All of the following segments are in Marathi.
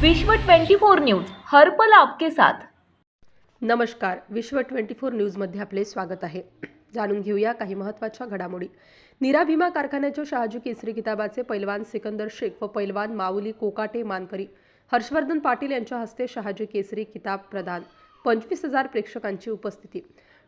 विश्व 24 न्यूज हर पल आपके साथ. नमस्कार विश्व ट्वेंटी फोर न्यूजमध्ये आपले स्वागत आहे. जाणून घेऊया काही महत्त्वाच्या घडामोडी. नीरा भीमा कारखान्याच्या शहाजी केसरी किताबाचे पैलवान सिकंदर शेख व पैलवान माऊली कोकाटे मानकरी हर्षवर्धन पाटील यांच्या हस्ते शहाजी केसरी किताब प्रदान पंचवीस हजार प्रेक्षकांची उपस्थिती.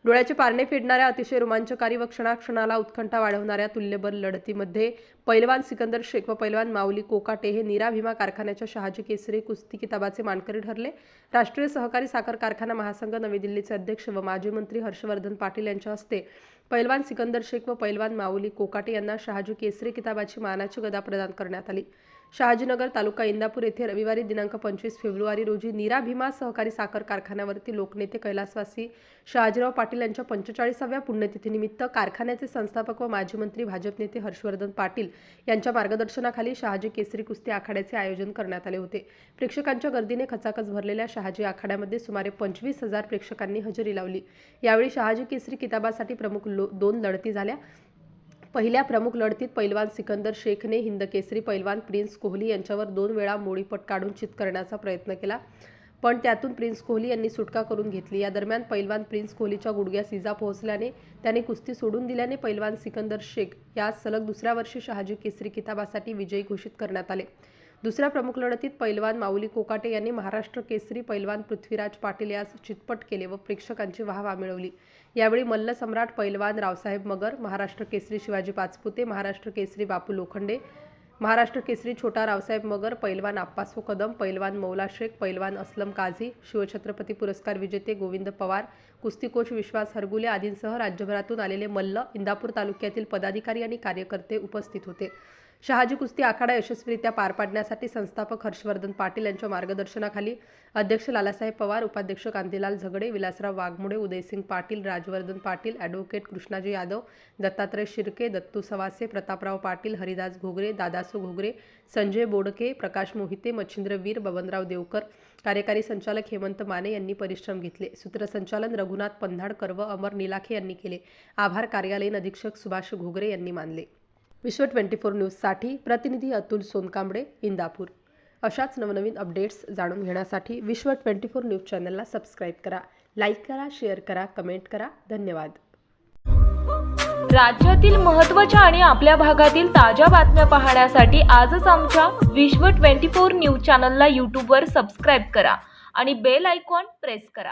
डोळ्याचे पारणे फेडणाऱ्या अतिशय रोमांचकारी व क्षणाक्षणाला उत्कंठा वाढवणाऱ्या तुल्यबल लढतीमध्ये पैलवान सिकंदर शेख व पैलवान माऊली कोकाटे हे नीरा भीमा कारखान्याच्या शहाजी केसरी कुस्ती किताबाचे मानकरी ठरले. राष्ट्रीय सहकारी साखर कारखाना महासंघ नवी दिल्लीचे अध्यक्ष व माजी मंत्री हर्षवर्धन पाटील यांच्या हस्ते पैलवान सिकंदर शेख व पैलवान माऊली कोकाटे यांना शहाजी केसरी किताबाची मानाची गदा प्रदान करण्यात आली. शहाजीनगर तालुका इंदापूर येथे रविवारी दिनांक पंचवीस फेब्रुवारी रोजी नीरा भीमा सहकारी साखर कारखान्यावरती लोकनेते कैलासवासी शहाजीराव पाटील यांच्या पंचेचाळीसाव्या पुण्यतिथीनिमित्त कारखान्याचे संस्थापक व माजी मंत्री भाजप नेते हर्षवर्धन पाटील यांच्या मार्गदर्शनाखाली शहाजी केसरी कुस्ती आखाड्याचे आयोजन करण्यात आले होते. प्रेक्षकांच्या गर्दीने खचाखच भरलेल्या शहाजी आखाड्यामध्ये सुमारे पंचवीस हजार प्रेक्षकांनी हजेरी लावली. यावेळी शहाजी केसरी किताबासाठी प्रमुख लो दोन लढती झाल्या. पहिल्या प्रमुख लढतीत पैलवान सिकंदर शेखने हिंद केसरी पैलवान प्रिन्स कोहली यांच्यावर दोन वेळा मोडीपट काढून चित करण्याचा प्रयत्न केला. पण त्यातून प्रिन्स कोहली यांनी सुटका करून घेतली. या दरम्यान पैलवान प्रिन्स कोहलीच्या गुडघ्यास इजा पोहोचल्याने त्याने कुस्ती सोडून दिल्याने पैलवान सिकंदर शेख यास सलग दुसऱ्या वर्षी शहाजी केसरी किताबासाठी विजयी घोषित करण्यात आले. दुसऱ्या प्रमुख लढतीत पैलवान माऊली कोकाटे यांनी महाराष्ट्र केसरी पैलवान पृथ्वीराज पाटील यास चितपट केले व प्रेक्षकांची वाहवा मिळवली. यावेळी मल्ल सम्राट पैलवान रावसाहेब मगर महाराष्ट्र केसरी शिवाजी पाचपुते महाराष्ट्र केसरी बापू लोखंडे महाराष्ट्र केसरी छोटा रावसाहेब मगर पैलवान आप्पासो कदम पैलवान मौला शेख पैलवान असलम काझी शिवछत्रपती पुरस्कार विजेते गोविंद पवार कुस्ती कोच विश्वास हरगुले आदींसह राज्यभरातून आलेले मल्ल इंदापूर तालुक्यातील पदाधिकारी आणि कार्यकर्ते उपस्थित होते. शहाजी कुस्ती आखाडा यशस्वीरित्या पार पाडण्यासाठी संस्थापक हर्षवर्धन पाटील यांच्या मार्गदर्शनाखाली अध्यक्ष लालासाहेब पवार उपाध्यक्ष कांतीलाल झगडे विलासराव वाघमोडे उदयसिंग पाटील राजवर्धन पाटील ॲडव्होकेट कृष्णाजी यादव दत्तात्रय शिर्के दत्तू सवासे प्रतापराव पाटील हरिदास घोगरे दादासू घोगरे संजय बोडके प्रकाश मोहिते मच्छिंद्र वीर बबनराव देवकर कार्यकारी संचालक हेमंत माने यांनी परिश्रम घेतले. सूत्रसंचालन रघुनाथ पंधाडकर व अमर निलाखे यांनी केले. आभार कार्यालयीन अधीक्षक सुभाष घोगरे यांनी मानले. विश्व ट्वेंटी फोर न्यूजसाठी प्रतिनिधी अतुल सोनकांबडे इंदापूर. अशाच नवनवीन अपडेट्स जाणून घेण्यासाठी विश्व ट्वेंटी फोर न्यूज चॅनलला सबस्क्राईब करा लाईक करा शेअर करा कमेंट करा. धन्यवाद. राज्यातील महत्त्वाच्या आणि आपल्या भागातील ताज्या बातम्या पाहण्यासाठी आजच आमच्या विश्व 24 न्यूज चॅनलला यूट्यूबवर सबस्क्राईब करा आणि बेल आयकॉन प्रेस करा.